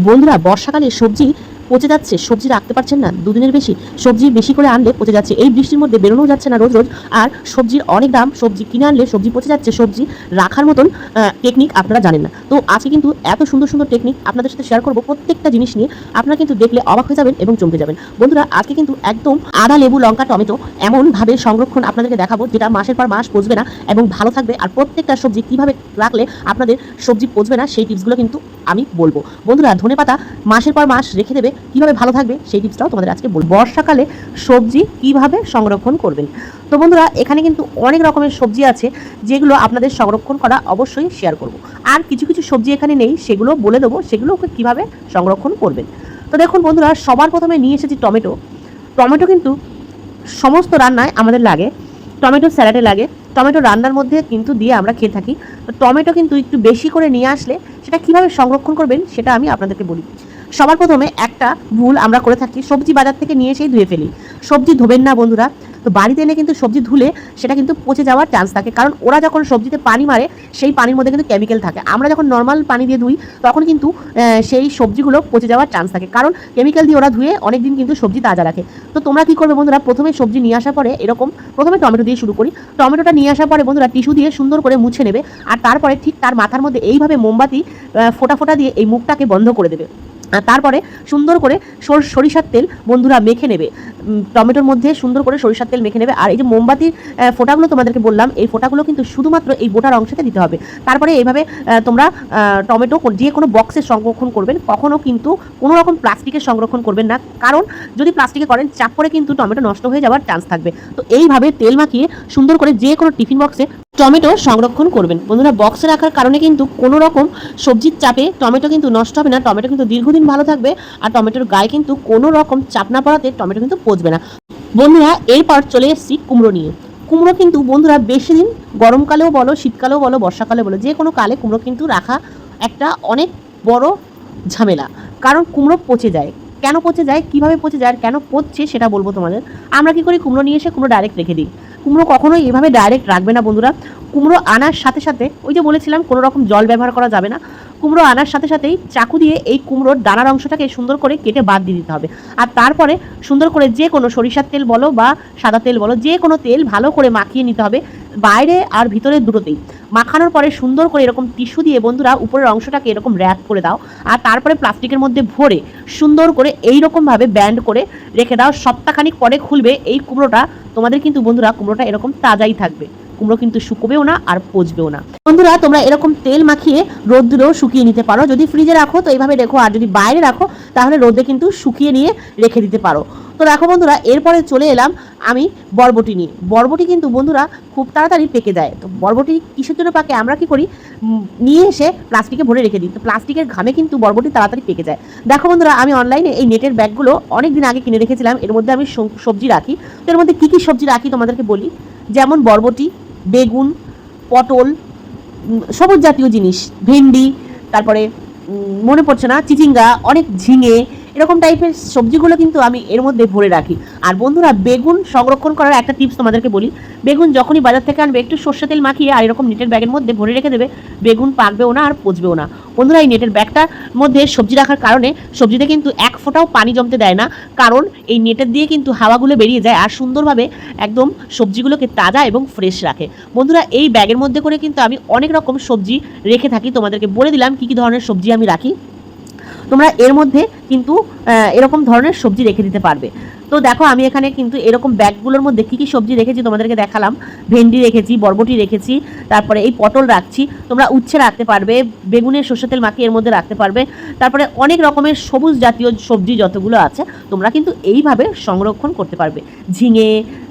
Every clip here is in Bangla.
বন্ধুরা বর্ষাকালে সবজি পচে যাচ্ছে, সবজি রাখতে পারছেন না, দুদিনের বেশি সবজি বেশি করে আনলে পচে যাচ্ছে। এই বৃষ্টির মধ্যে বেরোনো যাচ্ছে না রোজ রোজ, আর সবজির অনেক দাম, সবজি কিনে আনলে সবজি পচে যাচ্ছে, সবজি রাখার মতন টেকনিক আপনারা জানেন না। তো আজকে কিন্তু এত সুন্দর সুন্দর টেকনিক আপনাদের সাথে শেয়ার করব প্রত্যেকটা জিনিস নিয়ে। আপনারা কিন্তু দেখলে অবাক হয়ে যাবেন এবং চমকে যাবেন। বন্ধুরা, আজকে কিন্তু একদম আদা, লেবু, লঙ্কা, টমেটো এমনভাবে সংরক্ষণ আপনাদেরকে দেখাবো, যেটা মাসের পর মাস পচবে না এবং ভালো থাকবে। আর প্রত্যেকটা সবজি কীভাবে রাখলে আপনাদের সবজি পচবে না, সেই টিপসগুলো কিন্তু আমি বলব। বন্ধুরা ধনে পাতা মাসের পর মাস রেখে দেবে কীভাবে ভালো থাকবে সেই টিপসটাও তোমাদের আজকে বলব। বর্ষাকালে সবজি কীভাবে সংরক্ষণ করবেন? তো বন্ধুরা, এখানে কিন্তু অনেক রকমের সবজি আছে যেগুলো আপনাদের সংরক্ষণ করা অবশ্যই শেয়ার করব। আর কিছু কিছু সবজি এখানে নেই, সেগুলো বলে দেবো সেগুলো কীভাবে সংরক্ষণ করবেন। তো দেখুন বন্ধুরা, সবার প্রথমে নিয়ে এসেছি টমেটো। টমেটো কিন্তু সমস্ত রান্নায় আমাদের লাগে। টমেটো স্যালাডে লাগে। টমেটো রান্নার মধ্যে কিন্তু দিয়ে আমরা খেয়ে থাকি। তো টমেটো কিন্তু একটু বেশি করে নিয়ে আসলে সেটা কীভাবে সংরক্ষণ করবেন সেটা আমি আপনাদেরকে বলি। সবার প্রথমে একটা ভুল আমরা করে থাকি, সবজি বাজার থেকে নিয়ে এসেই ধুয়ে ফেলি। সবজি ধোবেন না বন্ধুরা। তো বাড়িতে এনে কিন্তু সবজি ধুলে সেটা কিন্তু পচে যাওয়ার চান্স থাকে। কারণ ওরা যখন সবজিতে পানি মারে, সেই পানির মধ্যে কিন্তু কেমিক্যাল থাকে। আমরা যখন নর্মাল পানি দিয়ে ধুই, তখন কিন্তু সেই সবজিগুলো পচে যাওয়ার চান্স থাকে। কারণ কেমিক্যাল দিয়ে ওরা ধুয়ে অনেকদিন কিন্তু সবজি তাজা রাখে। তো তোমরা কী করবে বন্ধুরা? প্রথমে সবজি নিয়ে আসার পরে এরকম, প্রথমে টমেটো দিয়ে শুরু করি। টমেটোটা নিয়ে আসার পরে বন্ধুরা টিস্যু দিয়ে সুন্দর করে মুছে নেবে। আর তারপরে ঠিক তার মাথার মধ্যে এইভাবে মোমবাতি ফোঁটা ফোঁটা দিয়ে এই মুখটাকে বন্ধ করে দেবে। তারপরে সুন্দর করে সর- সরিষার তেল বন্ধুরা মেখে নেবে। টমেটোর মধ্যে সুন্দর করে সরিষার তেল মেখে নেবে। আর এই যে মোমবাতির ফোঁটাগুলো তোমাদেরকে বললাম, এই ফোঁটাগুলো কিন্তু শুধুমাত্র এই বোটার অংশতে দিতে হবে। তারপরে এইভাবে তোমরা টমেটো যে কোনো বক্সে সংরক্ষণ করবেন কখনও কিন্তু কোনো রকম প্লাস্টিকের সংরক্ষণ করবেন না। কারণ যদি প্লাস্টিকে করেন, চাপ পরে কিন্তু টমেটো নষ্ট হয়ে যাওয়ার চান্স থাকবে। তো এইভাবে তেল মাখিয়ে সুন্দর করে যে কোনো টিফিন বক্সে টমেটো সংরক্ষণ করবেন। বন্ধুরা, বক্সে রাখার কারণে কিন্তু কোনো রকম সবজির চাপে টমেটো কিন্তু নষ্ট হবে না। টমেটো কিন্তু দীর্ঘদিন ভালো থাকবে আর টমেটোর গায়ে কিন্তু কোনো রকম চাপ না পড়াতে টমেটো কিন্তু পচবে না। বন্ধুরা, এরপর চলে এসেছি কুমড়ো নিয়ে। কুমড়ো কিন্তু বন্ধুরা বেশি দিন গরমকালেও বলো, শীতকালেও বলো বর্ষাকালেও বলো, যে কোনো কালে কুমড়ো কিন্তু রাখা একটা অনেক বড় ঝামেলা। কারণ কুমড়ো পচে যায়। কেন পচে যায়? কীভাবে পচে যায়? আর কেন পচছে? সেটা বলব তোমাদের। আমরা কি করি? কুমড়ো নিয়ে এসে কুমড়ো ডাইরেক্ট রেখে দিই। কুমড়ো কখনোই এভাবে ডাইরেক্ট রাখবে না বন্ধুরা। কুমড়ো আনার সাথে সাথে, ওই যে বলেছিলাম, কোনো রকম জল ব্যবহার করা যাবে না। কুমড়ো আনার সাথে সাথেই চাকু দিয়ে এই কুমড়োর ডানার অংশটাকে সুন্দর করে কেটে বাদ দিয়ে দিতে হবে। আর তারপরে সুন্দর করে যে কোনো সরিষার তেল বলো বা সাদা তেল বলো, যে কোনো তেল ভালো করে মাখিয়ে নিতে হবে বাইরে আর ভিতরে দুটোতেই। মাখানোর পরে সুন্দর করে এরকম টিস্যু দিয়ে বন্ধুরা উপরের অংশটাকে এরকম র্যাপ করে দাও আর তারপরে প্লাস্টিকের মধ্যে ভরে সুন্দর করে এই রকমভাবে ব্যান্ড করে রেখে দাও। সপ্তাহখানিক পরে খুলবে এই কুমড়োটা। তোমাদের কিন্তু বন্ধুরা কুমড়োটা এরকম তাজাই থাকবে। কুমড়ো কিন্তু শুকোবেও না আর পচবেও না। বন্ধুরা, তোমরা এরকম তেল মাখিয়ে রোদ্রেও শুকিয়ে নিতে পারো। যদি ফ্রিজে রাখো, তো এইভাবে রেখো। আর যদি বাইরে রাখো, তাহলে রোদে কিন্তু শুকিয়ে নিয়ে রেখে দিতে পারো। তো দেখো বন্ধুরা, এরপরে চলে এলাম আমি বরবটি নিয়ে। বরবটি কিন্তু বন্ধুরা খুব তাড়াতাড়ি পেকে যায়। তো বরবটি কিসের জন্য পাকে? আমরা কি করি? নিয়ে এসে প্লাস্টিকে ভরে রেখে দিই। তো প্লাস্টিকের ঘামে কিন্তু বরবটি তাড়াতাড়ি পেকে যায়। দেখো বন্ধুরা, আমি অনলাইনে এই নেটের ব্যাগগুলো অনেক দিন আগে কিনে রেখেছিলাম। এর মধ্যে আমি সবজি রাখি। তো এর মধ্যে কী কী সবজি রাখি তোমাদেরকে বলি? যেমন বরবটি বেগুন পটল সবুজ জাতীয় জিনিস ভেন্ডি তারপরে মনে পড়ছে না চিচিঙ্গা অনেক ঝিঙে এরকম টাইপের সবজিগুলো কিন্তু আমি এর মধ্যে ভরে রাখি। আর বন্ধুরা, বেগুন সংরক্ষণ করার একটা টিপস তোমাদেরকে বলি। বেগুন যখনই বাজার থেকে আনবে, একটু সর্ষে তেল মাখিয়ে আর এরকম নেটের ব্যাগের মধ্যে ভরে রেখে দেবে, বেগুন পাকবেও না আর পচবেও না। বন্ধুরা, এই নেটের ব্যাগটার মধ্যে সবজি রাখার কারণে সবজিতে কিন্তু এক ফোঁটাও পানি জমতে দেয় না। কারণ এই নেটের দিয়ে কিন্তু হাওয়াগুলো বেরিয়ে যায় আর সুন্দরভাবে একদম সবজিগুলোকে তাজা এবং ফ্রেশ রাখে। বন্ধুরা, এই ব্যাগের মধ্যে করে কিন্তু আমি অনেক রকম সবজি রেখে থাকি। তোমাদেরকে বলে দিলাম কী কী ধরনের সবজি আমি রাখি। তোমরা এর মধ্যে কিন্তু এরকম ধরনের সবজি রেখে দিতে পারবে। তো দেখো, আমি এখানে কিন্তু এরকম ব্যাগগুলোর মধ্যে কী কী সবজি রেখেছি তোমাদেরকে দেখালাম। ভেন্ডি রেখেছি, বরবটি রেখেছি, তারপরে এই পটল রাখছি। তোমরা উচ্ছে রাখতে পারবে, বেগুনের সর্ষে তেল মাখিয়ে এর মধ্যে রাখতে পারবে। তারপরে অনেক রকমের সবুজ জাতীয় সবজি যতগুলো আছে, তোমরা কিন্তু এইভাবে সংরক্ষণ করতে পারবে। ঝিঙে,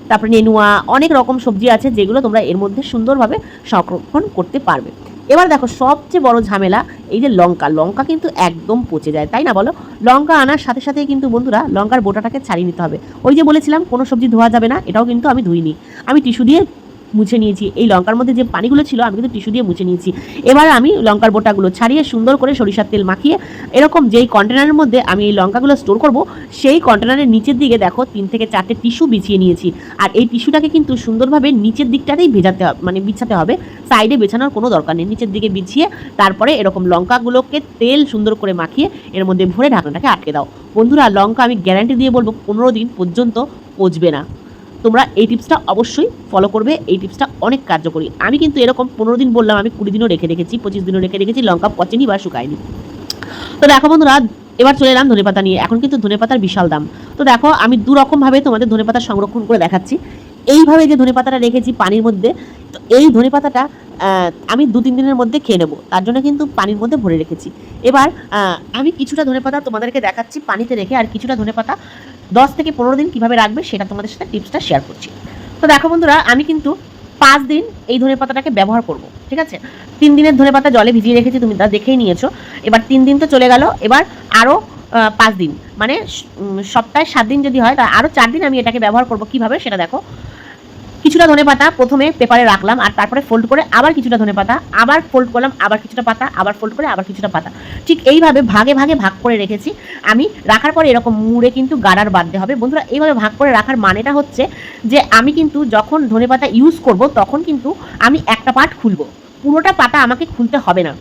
তারপরে নেনুয়া, অনেক রকম সবজি আছে যেগুলো তোমরা এর মধ্যে সুন্দরভাবে সংরক্ষণ করতে পারবে। এবার দেখো, সবচেয়ে বড় ঝামেলা এই যে লঙ্কা। লঙ্কা কিন্তু একদম পচে যায়, তাই না বলো? লঙ্কা আনার সাথে সাথে কিন্তু বন্ধুরা লঙ্কার বোটাটাকে ছাড়িয়ে নিতে হবে। ওই যে বলেছিলাম, কোনো সবজি ধোয়া যাবে না, এটাও কিন্তু আমি ধুইনি। আমি টিস্যু দিয়ে মুছে নিয়েছি। এই লঙ্কার মধ্যে যে পানিগুলো ছিল, আমি কিন্তু টিস্যু দিয়ে মুছে নিয়েছি। এবার আমি লঙ্কার বোটাগুলো ছাড়িয়ে সুন্দর করে সরিষার তেল মাখিয়ে, এরকম যেই কন্টেনারের মধ্যে আমি এই লঙ্কাগুলো স্টোর করব, সেই কন্টেনারের নিচের দিকে দেখো, তিন থেকে চারটে টিস্যু বিছিয়ে নিয়েছি। আর এই টিস্যুটাকে কিন্তু সুন্দরভাবে নিচের দিকটাতেই ভেজাতে হবে মানে বিছাতে হবে। সাইডে বেছানোর কোনো দরকার নেই। নিচের দিকে বিছিয়ে, তারপরে এরকম লঙ্কাগুলোকে তেল সুন্দর করে মাখিয়ে, এর মধ্যে ভরে ঢাকনাটাকে আটকে দাও। বন্ধুরা, লঙ্কা আমি গ্যারান্টি দিয়ে বলব, পনেরো দিন পর্যন্ত পচবে না। তোমরা এই টিপসটা অবশ্যই ফলো করবে। এই টিপসটা অনেক কার্যকরী। আমি কিন্তু এরকম পনেরো দিন বললাম আমি কুড়ি দিনও রেখে রেখেছি পঁচিশ দিনও রেখে রেখেছি লঙ্কা পচেনি বা শুকায়নি। তো দেখো বন্ধুরা এবার চলে এলাম ধনেপাতা নিয়ে। এখন কিন্তু ধনেপাতার বিশাল দাম। তো দেখো আমি দু রকমভাবে তোমাদের ধনেপাতা সংরক্ষণ করে দেখাচ্ছি। এইভাবে যে ধনেপাতাটা রেখেছি পানির মধ্যে তো এই ধনেপাতাটা আহ, আমি দু তিন দিনের মধ্যে খেয়ে নেব। তার জন্য কিন্তু পানির মধ্যে ভরে রেখেছি। এবার আমি কিছুটা ধনেপাতা তোমাদেরকে দেখাচ্ছি পানিতে রেখে আর কিছুটা ধনেপাতা দশ থেকে পনেরো দিন কীভাবে রাখবে সেটা তোমাদের সাথে টিপসটা শেয়ার করছি। তো দেখো বন্ধুরা, আমি কিন্তু পাঁচ দিন এই ধনে পাতাটাকে ব্যবহার করব, ঠিক আছে? তিন দিনের ধনে পাতা জলে ভিজিয়ে রেখেছি, তুমি তা দেখেই নিয়েছো। এবার তিন দিন তো চলে গেল, এবার আরও পাঁচ দিন মানে সপ্তাহে সাত দিন যদি হয়, তা আরও চার দিন আমি এটাকে ব্যবহার করব। কীভাবে? সেটা দেখো। কিছুটা ধনে পাতা প্রথমে পেপারে রাখলাম আর তারপরে ফোল্ড করে আবার কিছুটা ধনে পাতা, আবার ফোল্ড করলাম, আবার কিছুটা পাতা, আবার ফোল্ড করে আবার কিছুটা পাতা। ঠিক এইভাবে ভাগে ভাগে, ভাগ করে রেখেছি। আমি রাখার পরে এরকম মুড়ে কিন্তু গাড়ার বাঁধতে হবে। বন্ধুরা, এইভাবে ভাগ করে রাখার মানেটা হচ্ছে যে আমি কিন্তু যখন ধনে পাতা ইউজ করব তখন কিন্তু আমি একটা পার্ট খুলবো। পুরোটা পাতা আমাকে খুলতে হবে না।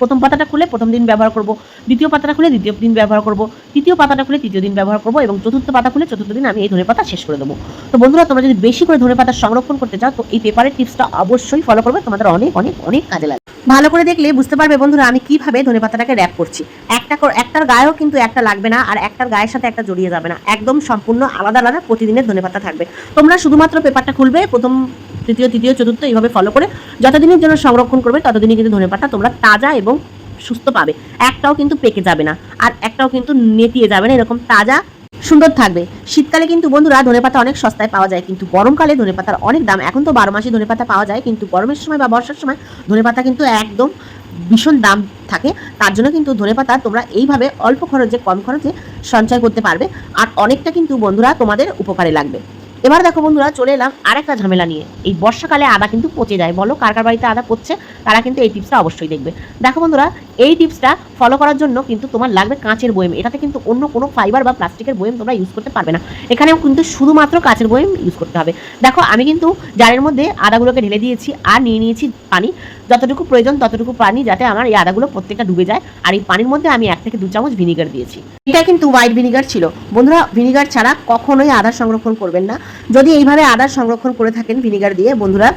প্রথম পাতাটা খুলে প্রথম দিন ব্যবহার করব, দ্বিতীয় পাতাটা খুলে দ্বিতীয় দিন ব্যবহার করব, তৃতীয় পাতাটা খুলে তৃতীয় দিন ব্যবহার করব এবং চতুর্থ পাতা খুলে চতুর্থ দিন আমি এই ধনে পাতা শেষ করে দেবো। তো বন্ধুরা, তোমরা যদি বেশি করে ধনে পাতা সংরক্ষণ করতে চাও, তো এই পেপারের টিপসটা অবশ্যই ফলো করবে। তোমাদের অনেক অনেক অনেক কাজে লাগবে। ভালো করে দেখলে বুঝতে পারবে বন্ধুরা আমি কীভাবে ধনে পাতাটাকে র্যাপ করছি। একটা একটার গায়েও কিন্তু একটা লাগবে না আর একটার গায়ের সাথে একটা জড়িয়ে যাবে না। একদম সম্পূর্ণ আলাদা আলাদা প্রতিদিনের ধনে পাতা থাকবে। তোমরা শুধুমাত্র পেপারটা খুলবে, প্রথম, তৃতীয় তৃতীয়, চতুর্থ এইভাবে ফলো করে যতদিনের জন্য সংরক্ষণ করবে, ততদিনই কিন্তু ধনে পাতা তোমরা তাজা এবং সুস্থ পাবে। একটাও কিন্তু পেকে যাবে না আর একটাও কিন্তু নেতিয়ে যাবে না, এরকম তাজা সুন্দর থাকবে। শীতকালে কিন্তু বন্ধুরা ধনে পাতা অনেক সস্তায় পাওয়া যায়, কিন্তু গরমকালে ধনে পাতার অনেক দাম। এখন তো বারো মাসে ধনে পাতা পাওয়া যায়, কিন্তু গরমের সময় বা বর্ষার সময় ধনে পাতা কিন্তু একদম ভীষণ দাম থাকে। তার জন্য কিন্তু ধনে পাতা তোমরা এইভাবে অল্প খরচে, কম খরচে সঞ্চয় করতে পারবে। আর অনেকটা কিন্তু বন্ধুরা তোমাদের উপকারে লাগবে। এবার দেখো বন্ধুরা, চলে এলাম আর একটা ঝামেলা নিয়ে। এই বর্ষাকালে আদা কিন্তু পচে যায়, বলো কার কার বাড়িতে আদা পচছে, তারা কিন্তু এই টিপসটা অবশ্যই দেখবে। দেখো বন্ধুরা, এই টিপসটা ফলো করার জন্য কিন্তু তোমার লাগবে কাঁচের বয়েম এটাতে কিন্তু অন্য কোনো ফাইবার বা প্লাস্টিকের বয়েম তোমরা ইউজ করতে পারবে না। এখানেও কিন্তু শুধুমাত্র কাঁচের বয়েম ইউজ করতে হবে। দেখো, আমি কিন্তু জারের মধ্যে আদাগুলোকে ঢেলে দিয়েছি আর নিয়ে নিয়েছি পানি। যতটুকু প্রয়োজন, ততটুকু পানি যাতে আমার এই আদাগুলো প্রত্যেকটা ডুবে যায়। আর এই পানির মধ্যে আমি এক থেকে দু চামচ ভিনিগার দিয়েছি। এটা কিন্তু হোয়াইট ভিনিগার ছিল। বন্ধুরা ভিনিগার ছাড়া কখনোই আদা সংরক্ষণ করবেন না। যদি এইভাবে আদা সংরক্ষণ করে থাকেন ভিনিগার দিয়ে, বন্ধুরা,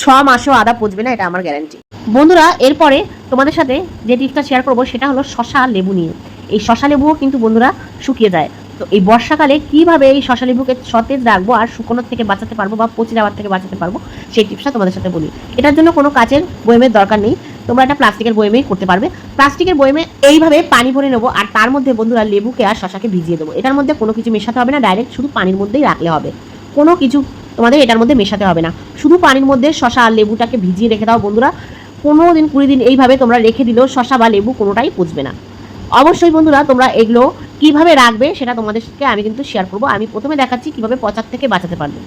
ছ মাসেও আদা পচবে না, এটা আমার গ্যারান্টি বন্ধুরা, এরপরে তোমাদের সাথে যে টিপসটা শেয়ার করব, সেটা হলো শশা লেবু নিয়ে। এই শশা লেবুও কিন্তু বন্ধুরা শুকিয়ে যায়। তো এই বর্ষাকালে কীভাবে এই শশা লেবুকে সতেজ রাখব আর শুকনোর থেকে বাঁচাতে পারব বা পচে যাওয়ার থেকে বাঁচাতে পারব, সেই টিপসটা তোমাদের সাথে বলি। এটার জন্য কোনো কাচের বয়েমের দরকার নেই, তোমরা একটা প্লাস্টিকের বয়েমেই করতে পারবে। প্লাস্টিকের বয়েমে এইভাবে পানি ভরে নেব আর তার মধ্যে বন্ধুরা লেবুকে আর শশাকে ভিজিয়ে দেবো। এটার মধ্যে কোনো কিছু মেশাতে হবে না, ডাইরেক্ট শুধু পানির মধ্যেই রাখলে হবে। কোনো কিছু তোমাদের এটার মধ্যে মেশাতে হবে না। শুধু পানির মধ্যে শশা আর লেবুটাকে ভিজিয়ে রেখে দাও বন্ধুরা। পনেরো দিন কুড়ি দিন এইভাবে তোমরা রেখে দিলেও শশা বা লেবু কোনোটাই পুষবে না। অবশ্যই বন্ধুরা তোমরা এগুলো কীভাবে রাখবে সেটা তোমাদেরকে আমি কিন্তু শেয়ার করব। আমি প্রথমে দেখাচ্ছি কীভাবে পচার থেকে বাঁচাতে পারবে।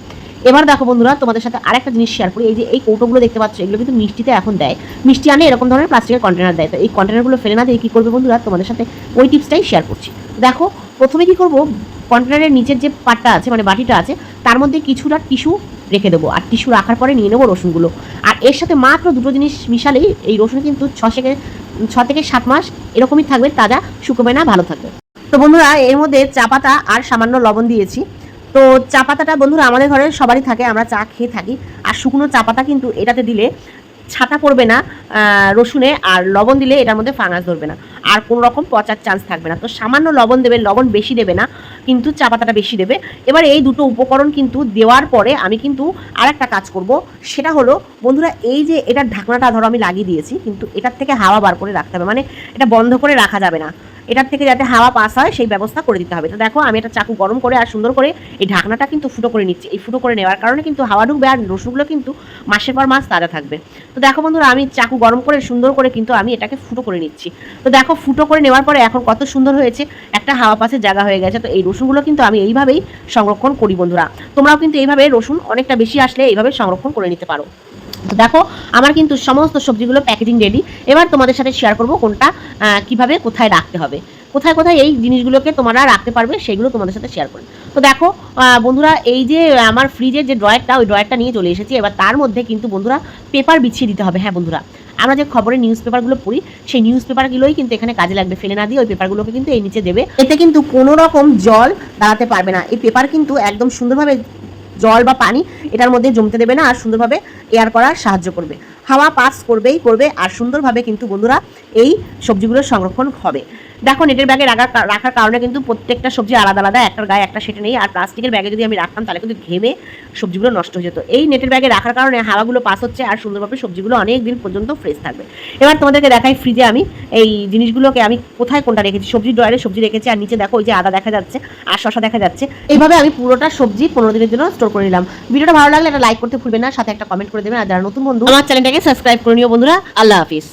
এবার দেখো বন্ধুরা, তোমাদের সাথে আরেকটা জিনিস শেয়ার করি। এই যে এই কৌটোগুলো দেখতে পাচ্ছ, এগুলো কিন্তু মিষ্টিতে এখন দেয়। মিষ্টি আনে এরকম ধরনের প্লাস্টিকের কন্টেনার দেয়। তো এই কন্টেনারগুলো ফেলে না দিয়ে কী করবে বন্ধুরা, তোমাদের সাথে ওই টিপসটাই শেয়ার করছি। দেখো, প্রথমে কি করব কন্টেনারের নিচের যে পাটটা আছে মানে বাটিটা আছে, তার মধ্যে কিছুটা টিস্যু রেখে দেবো। আর টিস্যু রাখার পরে নিয়ে নেব রসুনগুলো। আর এর সাথে মাত্র দুটো জিনিস মিশালেই এই রসুন কিন্তু ছ থেকে ছ থেকে সাত মাস এরকমই থাকবে, তাজা, শুকোবে না, ভালো থাকবে। তো বন্ধুরা, এর মধ্যে চা পাতা আর সামান্য লবণ দিয়েছি। তো চা পাতাটা বন্ধুরা, আমাদের ঘরে সবারই থাকে, আমরা চা খেয়ে থাকি। আর শুকনো চা পাতা কিন্তু এটাতে দিলে ছাতা পড়বে না রসুনে, আর লবণ দিলে এটার মধ্যে ফাঙ্গাস ধরবে না। আর কোনো রকম পচার চান্স থাকবে না। তো সামান্য লবণ দেবে, লবণ বেশি দেবে না, কিন্তু চা পাতাটা বেশি দেবে। এবার এই দুটো উপকরণ কিন্তু দেওয়ার পরে আমি কিন্তু আর একটা কাজ করব। সেটা হলো, বন্ধুরা, এই যে এটার ঢাকনাটা ধরো আমি লাগিয়ে দিয়েছি, কিন্তু এটার থেকে হাওয়া বার করে রাখতে হবে। মানে এটা বন্ধ করে রাখা যাবে না। এটার থেকে যাতে হাওয়া পাস হয়, সেই ব্যবস্থা করে দিতে হবে। তো দেখো, আমি এটা চাকু গরম করে আর সুন্দর করে এই ঢাকনাটা কিন্তু ফুটো করে নিচ্ছি। এই ফুটো করে নেওয়ার কারণে কিন্তু হাওয়া ঢুকবে আর রসুনগুলো কিন্তু মাসের পর মাস তাজা থাকবে। তো দেখো বন্ধুরা, আমি চাকু গরম করে, সুন্দর করে কিন্তু আমি এটাকে ফুটো করে নিচ্ছি। তো দেখো, ফুটো করে নেওয়ার পরে এখন কত সুন্দর হয়েছে, একটা হাওয়া পাসের জায়গা হয়ে গেছে। তো এই রসুনগুলো কিন্তু আমি এইভাবেই সংরক্ষণ করি বন্ধুরা। তোমরাও কিন্তু এইভাবে রসুন অনেকটা বেশি আসলে এইভাবে সংরক্ষণ করে নিতে পারো। তো দেখো, আমার কিন্তু সমস্ত সবজিগুলো প্যাকেজিং রেডি এবার তোমাদের সাথে শেয়ার করব কোনটা কীভাবে কোথায় রাখতে হবে। কোথায় কোথায় এই জিনিসগুলোকে তোমরা রাখতে পারবে সেগুলো তোমাদের সাথে শেয়ার করবে। তো দেখো বন্ধুরা, এই যে আমার ফ্রিজের যে ড্রয়ারটা ওই ড্রয়ারটা নিয়ে চলে এসেছি। এবার তার মধ্যে কিন্তু বন্ধুরা পেপার বিছিয়ে দিতে হবে। হ্যাঁ বন্ধুরা, আমরা যে খবরের নিউজ পেপারগুলো পড়ি, সেই নিউজ পেপারগুলোই কিন্তু এখানে কাজে লাগবে। ফেলে না দিয়ে ওই পেপারগুলোকে কিন্তু এই নিচে দেবে। এতে কিন্তু কোনো রকম জল দাঁড়াতে পারবে না। এই পেপার কিন্তু একদম সুন্দরভাবে জল বা পানি এটার মধ্যে জমতে দেবে না আর সুন্দরভাবে এয়ার করার সাহায্য করবে। হাওয়া পাস করবেই করবে, আর সুন্দরভাবে কিন্তু বন্ধুরা এই সবজিগুলোর সংরক্ষণ হবে। দেখো, নেটের ব্যাগে রাখার রাখার কারণে কিন্তু প্রত্যেকটা সবজি আলাদা আলাদা একটার গায়ে একটা সেটে নেই, আর প্লাস্টিকের ব্যাগে যদি আমি রাখতাম, তাহলে কিন্তু ঘেমে সবজিগুলো নষ্ট হয়ে যেত। এই নেটের ব্যাগে রাখার কারণে হাওয়াগুলো পাস হচ্ছে, আর সুন্দরভাবে সবজিগুলো অনেক দিন পর্যন্ত ফ্রেশ থাকবে। এবার তোমাদেরকে দেখাই ফ্রিজে আমি এই জিনিসগুলোকে আমি কোথায় কোনটা রেখেছি? সবজি ড্রয়ারে সবজি রেখেছি, আর নিচে দেখো, ওই যে আদা দেখা যাচ্ছে, আর শশা দেখা যাচ্ছে। এইভাবে আমি পুরোটা সবজি পনেরো দিনের জন্য স্টোর করে নিলাম। ভিডিওটা ভালো লাগলে একটা লাইক করতে ভুলবে না, সাথে একটা কমেন্ট করে দেবেন, আর যারা নতুন বন্ধু, আমার চ্যানেলটাকে সাবস্ক্রাইব করে নিও বন্ধুরা। আল্লাহ হাফিজ।